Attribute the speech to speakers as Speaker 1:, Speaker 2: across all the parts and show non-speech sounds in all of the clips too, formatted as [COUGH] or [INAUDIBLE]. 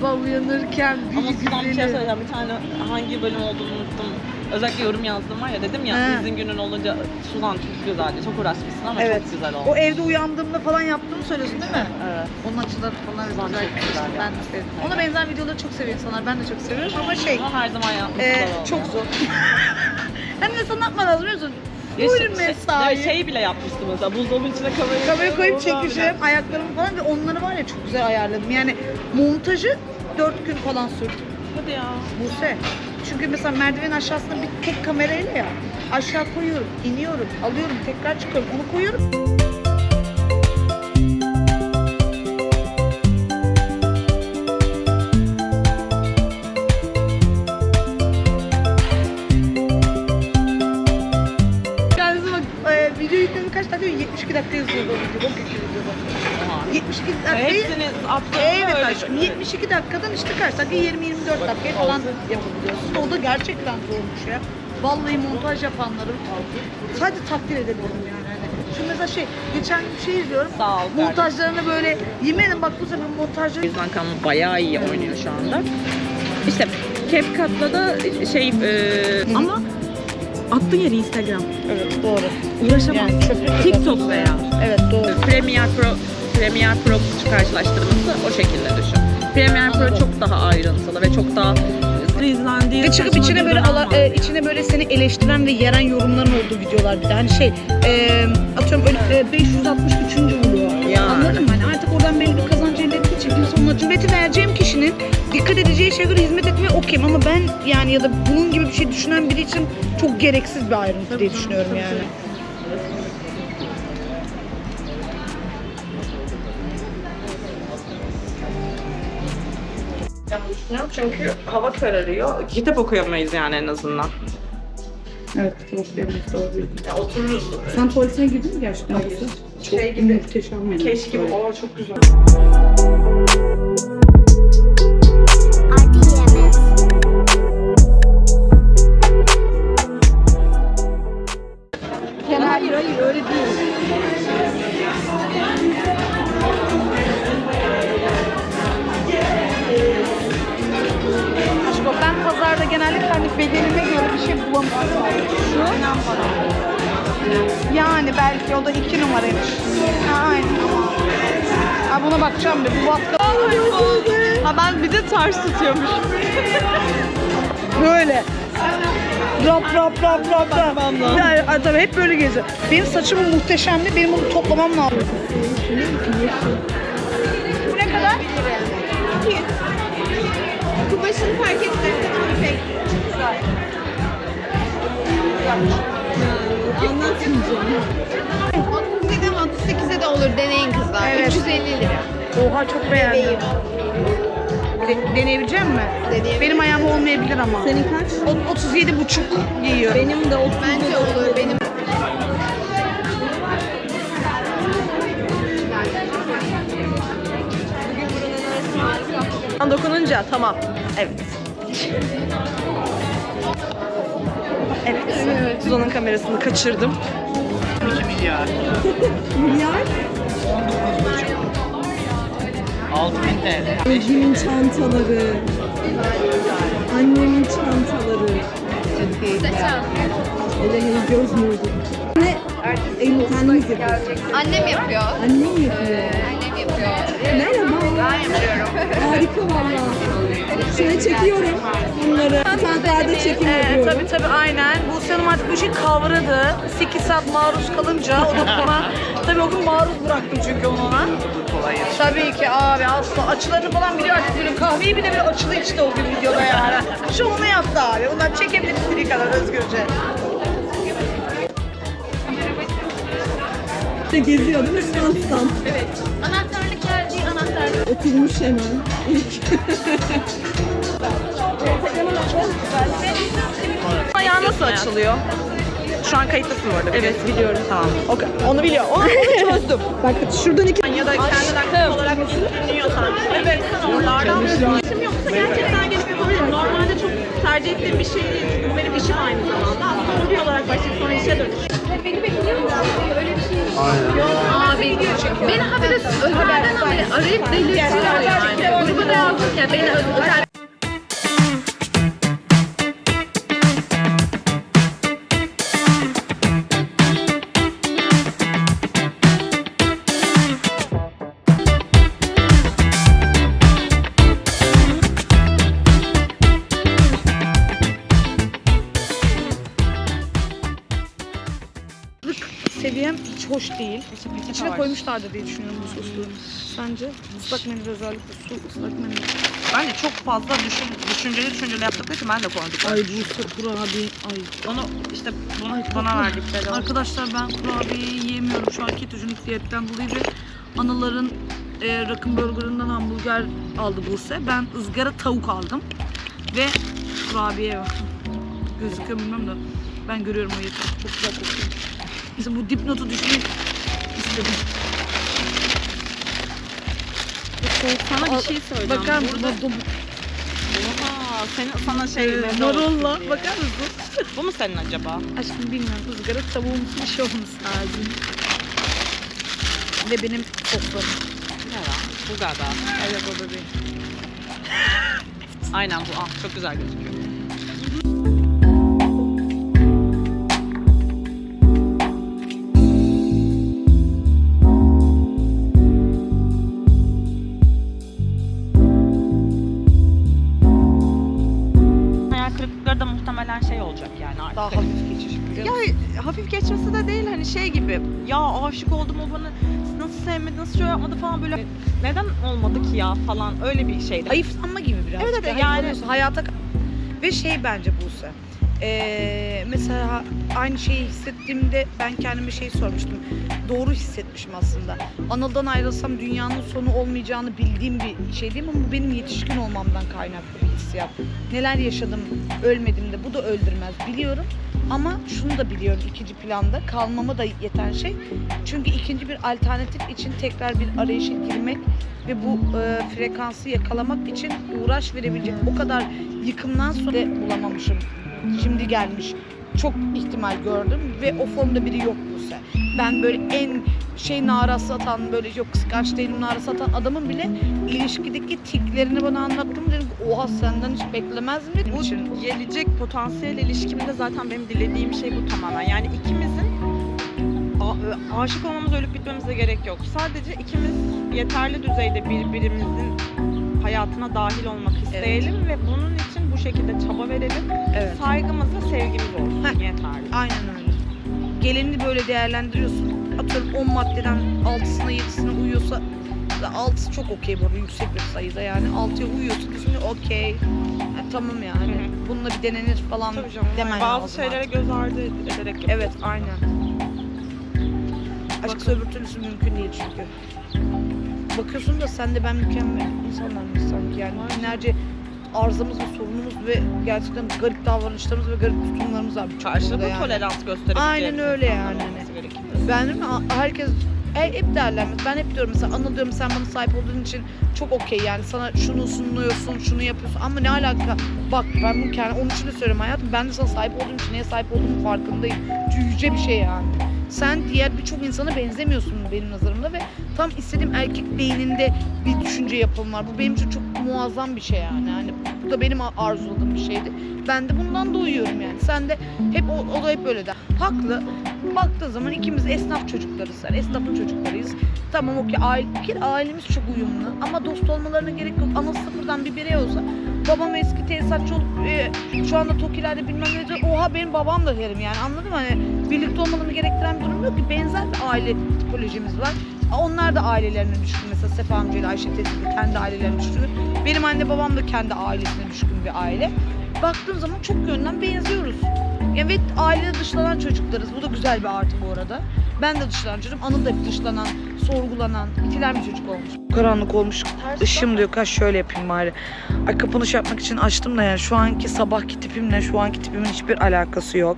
Speaker 1: Sabah uyanırken bir
Speaker 2: Ama sizden bir şey
Speaker 1: güzeli.
Speaker 2: söyleyeceğim. Bir tane hangi bölüm olduğunu unuttum. Özellikle yorum yazdım var ya dedim ya
Speaker 1: He.
Speaker 2: izin günün olunca Suzan çok güzeldi. Çok uğraşmışsın ama
Speaker 1: Evet.
Speaker 2: çok güzel oldu.
Speaker 1: O evde uyandığımda falan yaptığımı söylüyorsun değil mi?
Speaker 2: Evet.
Speaker 1: Onun açıları falan
Speaker 2: Ulan
Speaker 1: güzel.
Speaker 2: çok güzel
Speaker 1: Ben de sevdim. Ona benzer videoları çok seviyor insanlar. Ben de çok seviyorum ama şey
Speaker 2: Ama her zaman yapmış
Speaker 1: e,
Speaker 2: güzel oldu.
Speaker 1: çok zor. [LAUGHS] Hem de sana yapman lazım biliyor musun?
Speaker 2: Ya
Speaker 1: Full
Speaker 2: şey- şey-
Speaker 1: mesai.
Speaker 2: ya şey bile yapmıştım mesela buzdolabının içine kamerayı
Speaker 1: Kamerayı koyup
Speaker 2: Oradan bile-
Speaker 1: çekeceğim ayaklarımı falan ve onları var ya çok güzel ayarladım. Yani montajı 4 gün falan sürdü.
Speaker 2: Hadi ya.
Speaker 1: Buse. Çünkü mesela merdiven aşağısında bir tek kamerayla ya aşağı koyuyorum, iniyorum, alıyorum, tekrar çıkıyorum, onu koyuyorum. 72 dakikayı
Speaker 2: Hepsini attığında
Speaker 1: Evet
Speaker 2: öyle
Speaker 1: aşkım 72 dakikadan işte kaç dakika 20-24 dakikaya falan yapabiliyorsun. O da gerçekten zormuş ya. Vallahi montaj yapanları sadece takdir edebilirim yani. Şimdi mesela şey geçen bir şey izliyorum.
Speaker 2: Sağ ol.
Speaker 1: Montajlarını böyle yemin ederim bak bu sefer montajları
Speaker 2: Rizvan Kan bayağı iyi oynuyor şu anda. İşte CapCut'la da şey e, ama attığın yeri Instagram.
Speaker 1: Evet doğru.
Speaker 2: Uğraşamam.
Speaker 1: Yani
Speaker 2: TikTok veya
Speaker 1: Evet doğru.
Speaker 2: Premiere Pro Premiere Pro karşılaştırması o şekilde düşün. Premiere Pro çok daha ayrıntılı ve çok daha izlendiği
Speaker 1: Ve çıkıp içine böyle ala, e, içine böyle seni eleştiren ve yeren yorumların olduğu videolar bir de. Hani şey e, atıyorum öyle e, 563. buluyor.
Speaker 2: Yani.
Speaker 1: Anladın mı? Hani artık oradan belli bir kazanç elde ettiği için kimse hizmeti vereceğim kişinin dikkat edeceği şeye göre hizmet etmeye okeyim ama ben yani ya da bunun gibi bir şey düşünen biri için çok gereksiz bir ayrıntı diye düşünüyorum yani.
Speaker 2: Düşünüyorum çünkü hava kararıyor. Kitap okuyamayız yani en azından.
Speaker 1: Evet, kitap okuyamayız doğru.
Speaker 2: Ya otururuz.
Speaker 1: Sen tuvaletine girdin mi gerçekten?
Speaker 2: Hayır.
Speaker 1: Çok
Speaker 2: Şey gibi,
Speaker 1: muhteşem yani.
Speaker 2: Keş gibi. Oo çok güzel.
Speaker 1: Hayır hayır öyle değil. Genellikle hani bedenime göre bir şey bulamıyorum. Şu? Yani belki o da iki numaraymış. Aynen. Ha, buna bakacağım bir. Bu batka...
Speaker 2: Ha ben bir de ters tutuyormuş.
Speaker 1: Böyle. Rap rap rap rap rap. Yani, tabii hep böyle geziyor. Benim saçım muhteşemdi. Benim bunu toplamam lazım.
Speaker 3: Kumaşını fark etmezsen pek güzel. Anlatmayacağım. 37 ama 38'e de olur deneyin kızlar.
Speaker 1: Evet.
Speaker 3: 350 lira.
Speaker 1: Oha çok beğendim.
Speaker 3: Bebeğim.
Speaker 1: De- deneyebilecek misin?
Speaker 3: Deneyebilirim.
Speaker 1: Benim ayağım olmayabilir ama.
Speaker 2: Senin kaç?
Speaker 1: O- 37 buçuk giyiyor.
Speaker 2: Benim de 30.
Speaker 3: Bence olur. Benim
Speaker 2: Dokununca tamam. Evet. Evet. Suzan'ın kamerasını kaçırdım. [LAUGHS]
Speaker 4: Özgün'ün çantaları, annemin çantaları, hele hele göz nuru. Ne? Kendimiz yapıyoruz.
Speaker 3: Annem yapıyor.
Speaker 4: Annem yapıyor.
Speaker 3: Annem yapıyor.
Speaker 4: Merhaba. Harika valla. Şöyle çekiyorum bunları. Çantalarda çekim
Speaker 1: Ee,
Speaker 4: yapıyorum.
Speaker 1: tabii tabii aynen. Bu Hanım artık bu işi kavradı. 8 saat maruz kalınca o da bana [LAUGHS] tabii o gün maruz bıraktım çünkü onu ona. Tabii ki abi asla açılarını falan biliyor artık böyle kahveyi bile bile açılı içti o gün videoda yani. Şovunu yaptı abi. Ondan çekebilir istediği kadar özgürce.
Speaker 4: İşte geziyor değil mi stand stand?
Speaker 3: Anahtarlık geldi.
Speaker 4: Oturmuş hemen. İlk.
Speaker 2: Ayağı nasıl açılıyor? Şu an kayıttasın bu arada. Evet biliyorum. Tamam. Okay. Onu biliyor. Onu, onu çözdüm.
Speaker 4: Bak şuradan iki
Speaker 2: ya da kendi aktif olarak dinliyorsan. Evet. Oralardan bir isim yoksa gerçekten gelip yapabilirim. Normalde çok tercih ettiğim bir şey değil. Çünkü benim işim aynı zamanda. Aslında hobi olarak başlayıp sonra işe dönüştüm.
Speaker 3: Abi beni habire özelden habire arayıp delirtiyor yani. Gruba da yazdım ya beni özel
Speaker 1: değil. İçine koymuşlardır diye düşünüyorum bu soslu. Sence? Islak mendil özellikle su ıslak mendil.
Speaker 2: Bence çok fazla düşün, düşünceli düşünceli yaptıkları için ben de koydum.
Speaker 1: Ay bu kurabiye. Ay.
Speaker 2: Onu işte bunu
Speaker 1: Ay,
Speaker 2: bana verdikleri.
Speaker 1: Arkadaşlar ben kurabiyeyi yiyemiyorum şu an ketojenik diyetten dolayı ve anaların e, rakım burgerından hamburger aldı Buse. Ben ızgara tavuk aldım. Ve kurabiye var. Gözüküyor bilmiyorum da ben görüyorum o yeter. Çok güzel kokuyor. Mesela bu dipnotu düşmek istedim.
Speaker 2: Sana bir şey söyleyeceğim.
Speaker 1: Bakar mısın?
Speaker 2: Burada- Oha, senin, sana şey...
Speaker 1: Ee, Marolla. Bakar mısın?
Speaker 2: Bu mu senin acaba?
Speaker 1: Aşkım bilmiyorum. ızgara tavuğumuz bir şey olması lazım. Ve benim soslarım.
Speaker 2: Ne lan? Bu galiba.
Speaker 1: Evet o da benim.
Speaker 2: Aynen bu. Ah, çok güzel gözüküyor. Muhtemelen şey olacak yani artık.
Speaker 1: Daha hafif musun?
Speaker 2: Ya hafif geçmesi de değil hani şey gibi ya aşık oldum o bana nasıl sevmedi nasıl şöyle yapmadı falan böyle neden olmadı ki ya falan öyle bir şeydi.
Speaker 1: Hayıflanma gibi biraz.
Speaker 2: Evet, evet, yani-
Speaker 1: yani hayata ve şey bence Buse. Ee, mesela aynı şeyi hissettiğimde ben kendime şey sormuştum. Doğru hissetmişim aslında. Anıl'dan ayrılsam dünyanın sonu olmayacağını bildiğim bir şey değil mi? Bu benim yetişkin olmamdan kaynaklı bir hissiyat. Neler yaşadım, ölmedim de bu da öldürmez biliyorum. Ama şunu da biliyorum ikinci planda kalmama da yeten şey. Çünkü ikinci bir alternatif için tekrar bir arayışa girmek ve bu e, frekansı yakalamak için uğraş verebilecek o kadar yıkımdan sonra bulamamışım. Şimdi gelmiş. Çok ihtimal gördüm ve o formda biri yok bu se. Ben böyle en şey narası atan böyle yok kıskanç değilim narası atan adamın bile ilişkideki tiklerini bana anlattım dedim ki, oha senden hiç beklemezdim dedim
Speaker 2: bu
Speaker 1: için.
Speaker 2: gelecek potansiyel ilişkimde zaten benim dilediğim şey bu tamamen. Yani ikimizin a- aşık olmamız ölüp bitmemize gerek yok. Sadece ikimiz yeterli düzeyde birbirimizin hayatına dahil olmak isteyelim ve bunun için bu şekilde çaba verelim.
Speaker 1: Evet.
Speaker 2: Saygımız ve sevgimiz olsun
Speaker 1: Heh.
Speaker 2: yeterli.
Speaker 1: Aynen öyle. Gelinini böyle değerlendiriyorsun. Atıyorum 10 maddeden 6'sına 7'sine uyuyorsa 6'sı çok okey bu arada yüksek bir sayıda yani 6'ya uyuyorsa şimdi okey. Ha, tamam yani.
Speaker 2: Hı.
Speaker 1: Bununla bir denenir falan
Speaker 2: Tabii canım.
Speaker 1: demen
Speaker 2: Bazı
Speaker 1: lazım
Speaker 2: şeylere
Speaker 1: artık.
Speaker 2: göz ardı ederek
Speaker 1: Evet aynen. Aşksa öbür türlüsü mümkün değil çünkü. Bakıyorsun da sen de ben mükemmel insanlar mıyız sanki yani. Binlerce arızamız ve sorunumuz ve gerçekten garip davranışlarımız ve garip tutumlarımız var. konuda
Speaker 2: Karşılıklı
Speaker 1: yani.
Speaker 2: tolerans gösterip
Speaker 1: Aynen öyle yani. Ben değil mi? A- Herkes e, hep derler. Ben hep diyorum mesela Anıl diyorum sen bana sahip olduğun için çok okey yani sana şunu sunuyorsun, şunu yapıyorsun ama ne alaka? Bak ben bunu kendi onun için de söylüyorum hayatım. Ben de sana sahip olduğum için neye sahip olduğumun farkındayım. Yüce bir şey yani. Sen diğer birçok insana benzemiyorsun benim nazarımda ve tam istediğim erkek beyninde bir düşünce yapım var. Bu benim için çok muazzam bir şey yani. yani bu da benim arzuladığım bir şeydi. Ben de bundan doyuyorum yani. Sen de hep o, o da hep böyle der. Haklı. Baktığın zaman ikimiz de esnaf çocuklarız. Yani esnafın çocuklarıyız. Tamam okey aile, ailemiz çok uyumlu ama dost olmalarına gerek yok. Ana sıfırdan bir birey olsa babam eski tesisatçı olup e, şu anda TOKİ'lerde bilmem ne diyecek. Oha benim babam da derim yani anladın mı? Hani birlikte olmalarını gerektiren bir durum yok ki. Benzer bir aile tipolojimiz var. Onlar da ailelerine düşkün. Mesela Sefa amcayla Ayşe teyze kendi ailelerine düşkün. Benim anne babam da kendi ailesine düşkün bir aile. Baktığım zaman çok yönden benziyoruz. Ve ailede dışlanan çocuklarız. Bu da güzel bir artı bu arada. Ben de dışlanan çocuğum. Anıl da hep dışlanan, sorgulanan, itilen bir çocuk olmuş. Karanlık olmuş. Işığım da yok. Ha şöyle yapayım bari. Ay kapanış yapmak için açtım da yani şu anki sabahki tipimle şu anki tipimin hiçbir alakası yok.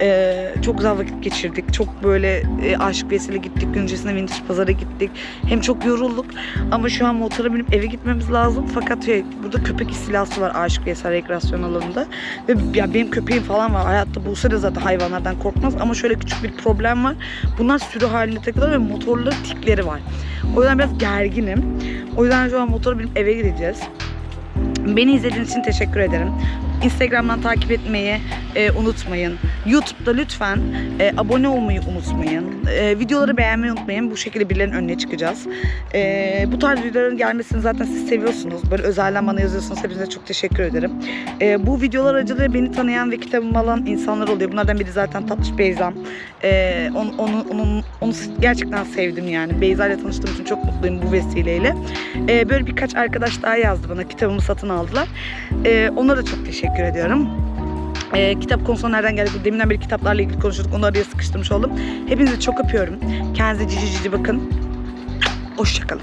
Speaker 1: Ee, çok güzel vakit geçirdik. Çok böyle e, aşk vesile gittik. Gün öncesinde vintage pazara gittik. Hem çok yorulduk ama şu an motora binip eve gitmemiz lazım. Fakat şey, burada köpek istilası var Aşık Veysel rekreasyon alanında. Ve ya benim köpeğim falan var. Hayatta Buse de zaten hayvanlardan korkmaz ama şöyle küçük bir problem var. Bunlar sürü halinde takılır ve motorları tikleri var. O yüzden biraz gerginim. O yüzden şu an motora binip eve gideceğiz. Beni izlediğiniz için teşekkür ederim. Instagram'dan takip etmeyi e, unutmayın. YouTube'da lütfen e, abone olmayı unutmayın. E, videoları beğenmeyi unutmayın. Bu şekilde birilerinin önüne çıkacağız. E, bu tarz videoların gelmesini zaten siz seviyorsunuz. Böyle özelden bana yazıyorsunuz. Hepinize çok teşekkür ederim. E, bu videolar aracılığıyla beni tanıyan ve kitabımı alan insanlar oluyor. Bunlardan biri zaten Tatlış Beyza'm. E, onu, onu, onun, onu gerçekten sevdim yani. Beyza ile tanıştığım için çok mutluyum bu vesileyle. E, böyle birkaç arkadaş daha yazdı bana. Kitabımı satın aldılar. E, onlara da çok teşekkür ediyorum. E, kitap konusuna nereden geldik? Deminden beri kitaplarla ilgili konuşuyorduk. Onu araya sıkıştırmış oldum. Hepinizi çok öpüyorum. Kendinize cici cici bakın. Hoşçakalın.